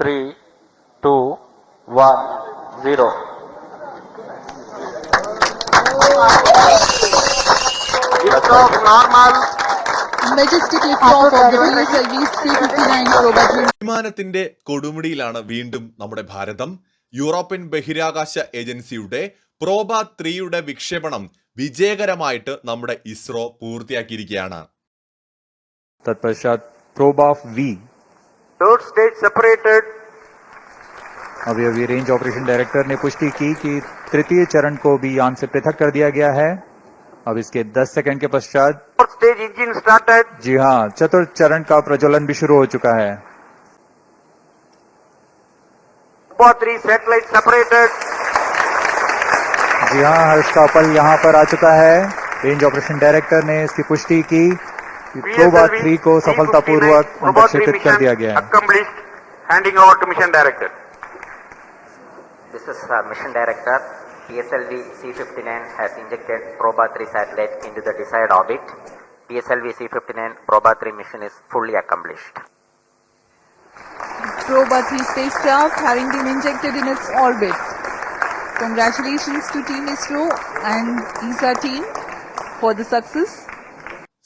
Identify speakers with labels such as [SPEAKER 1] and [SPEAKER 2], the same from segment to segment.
[SPEAKER 1] Three to one zero
[SPEAKER 2] വിമാനത്തിന്റെ കൊടുമുടിയിലാണ് വീണ്ടും നമ്മുടെ ഭാരതം. യൂറോപ്യൻ ബഹിരാകാശ ഏജൻസിയുടെ പ്രോബ ത്രീയുടെ വിക്ഷേപണം വിജയകരമായിട്ട് നമ്മുടെ ഇസ്രോ പൂർത്തിയാക്കിയിരിക്കുകയാണ്.
[SPEAKER 3] തത്പശ്ചാത് Proba V
[SPEAKER 4] Third stage separated.
[SPEAKER 3] अभी अभी रेंज ऑपरेशन डायरेक्टर ने पुष्टि की कि तृतीय चरण को भी यान से पृथक कर दिया गया है अब इसके 10 सेकंड के पश्चात
[SPEAKER 4] stage engine started.
[SPEAKER 3] जी हाँ चतुर्थ चरण का प्रज्वलन भी शुरू हो चुका है
[SPEAKER 4] three satellite separated.
[SPEAKER 3] जी हाँ हर्ष का पल यहाँ पर आ चुका है रेंज ऑपरेशन डायरेक्टर ने इसकी पुष्टि कि प्रोबा थ्री को सफलतापूर्वक प्रक्षेपित कर दिया गया है
[SPEAKER 4] Accomplished. Handing over to mission director.
[SPEAKER 5] This is uh. PSLV C-59 has injected Proba 3 satellite into the desired orbit. PSLV C-59 Proba 3 mission is fully accomplished.
[SPEAKER 1] Proba 3 spacecraft having been injected in its orbit. Congratulations to Team ISRO and ESA team for the success.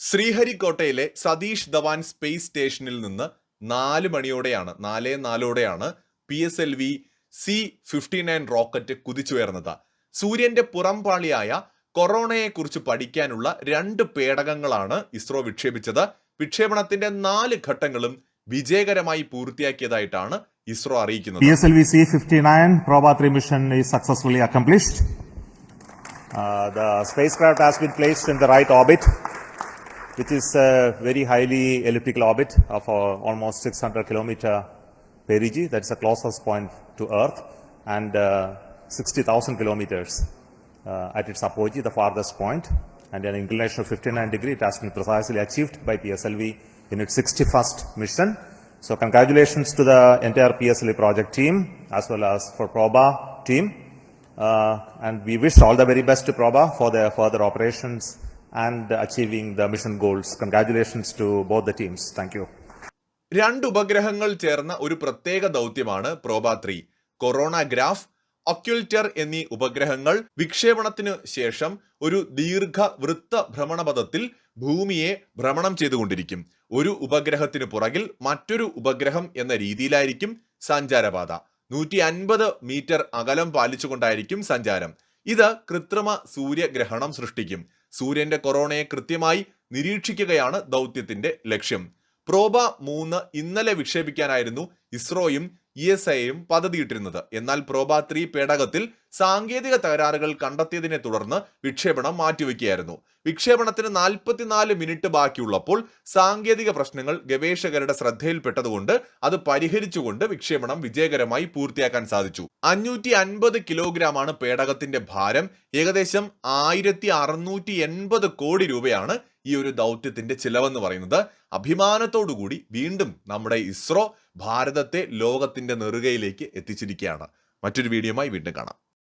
[SPEAKER 2] ശ്രീഹരിക്കോട്ടയിലെ Satish Dhawan space സ്റ്റേഷനിൽ നിന്ന് നാല് മണിയോടെയാണ് നാലേ നാലോടെയാണ് P S L V C fifty nine rocket കുതിച്ചുയർന്നത്. സൂര്യന്റെ പുറംപാളിയായ കൊറോണയെക്കുറിച്ച് പഠിക്കാനുള്ള രണ്ട് പേടകങ്ങളാണ് ഇസ്രോ വിക്ഷേപിച്ചത്. വിക്ഷേപണത്തിന്റെ നാല് ഘട്ടങ്ങളും വിജയകരമായി പൂർത്തിയാക്കിയതായിട്ടാണ് ഇസ്രോ അറിയിക്കുന്നത്.
[SPEAKER 6] PSLV C-59 Proba 3 mission is successfully accomplished. The spacecraft has been placed in the right orbit, which is a very highly elliptical orbit of uh, almost 600 kilometer perigee. That's the closest point to Earth, and uh, 60,000 kilometers uh, at its apogee, the farthest point, and an inclination of 59 degree. It has been precisely achieved by PSLV in its 61st mission. So congratulations to the entire PSLV project team as well as for Proba team. Uh, and we wish all the very best to Proba for their further operations and achieving the mission goals. Congratulations to both the teams. Thank you.
[SPEAKER 2] രണ്ട് ഉപഗ്രഹങ്ങൾ ചേർന്ന ഒരു പ്രത്യേക ദൗത്യമാണ് Proba three coronagraph occulter എന്നീ ഉപഗ്രഹങ്ങൾ വിക്ഷേപണത്തിനു ശേഷം ഒരു ദീർഘ വൃത്ത ഭ്രമണപഥത്തിൽ ഭൂമിയെ ഭ്രമണം ചെയ്തുകൊണ്ടിരിക്കും ഒരു ഉപഗ്രഹത്തിന് പുറകിൽ മറ്റൊരു ഉപഗ്രഹം എന്ന രീതിയിലായിരിക്കും സഞ്ചാരപാത നൂറ്റി അൻപത് മീറ്റർ അകലം പാലിച്ചുകൊണ്ടായിരിക്കും സഞ്ചാരം ഇത് കൃത്രിമ സൂര്യഗ്രഹണം സൃഷ്ടിക്കും സൂര്യന്റെ കൊറോണയെ കൃത്യമായി നിരീക്ഷിക്കുകയാണ് ദൗത്യത്തിന്റെ ലക്ഷ്യം. പ്രോബ മൂന്ന് ഇന്നലെ വിക്ഷേപിക്കാനായിരുന്നു ഇസ്രോയും ഇ എസ് ഐയും പദ്ധതിയിട്ടിരുന്നത്. എന്നാൽ പ്രോബ ത്രീ പേടകത്തിൽ സാങ്കേതിക തകരാറുകൾ കണ്ടെത്തിയതിനെ തുടർന്ന് വിക്ഷേപണം മാറ്റിവെക്കുകയായിരുന്നു. വിക്ഷേപണത്തിന് നാൽപ്പത്തിനാല് മിനിറ്റ് ബാക്കിയുള്ളപ്പോൾ സാങ്കേതിക പ്രശ്നങ്ങൾ ഗവേഷകരുടെ ശ്രദ്ധയിൽപ്പെട്ടതുകൊണ്ട് അത് പരിഹരിച്ചുകൊണ്ട് വിക്ഷേപണം വിജയകരമായി പൂർത്തിയാക്കാൻ സാധിച്ചു. അഞ്ഞൂറ്റി അൻപത് കിലോഗ്രാമാണ് പേടകത്തിന്റെ ഭാരം. ഏകദേശം ആയിരത്തി അറുന്നൂറ്റി എൺപത് കോടി രൂപയാണ് ഈ ഒരു ദൗത്യത്തിന്റെ ചിലവെന്ന് പറയുന്നത്. അഭിമാനത്തോടുകൂടി വീണ്ടും നമ്മുടെ ഇസ്രോ ഭാരതത്തെ ലോകത്തിന്റെ നെറുകയിലേക്ക് എത്തിച്ചിരിക്കുകയാണ്. മറ്റൊരു വീഡിയോയുമായി വീണ്ടും കാണാം.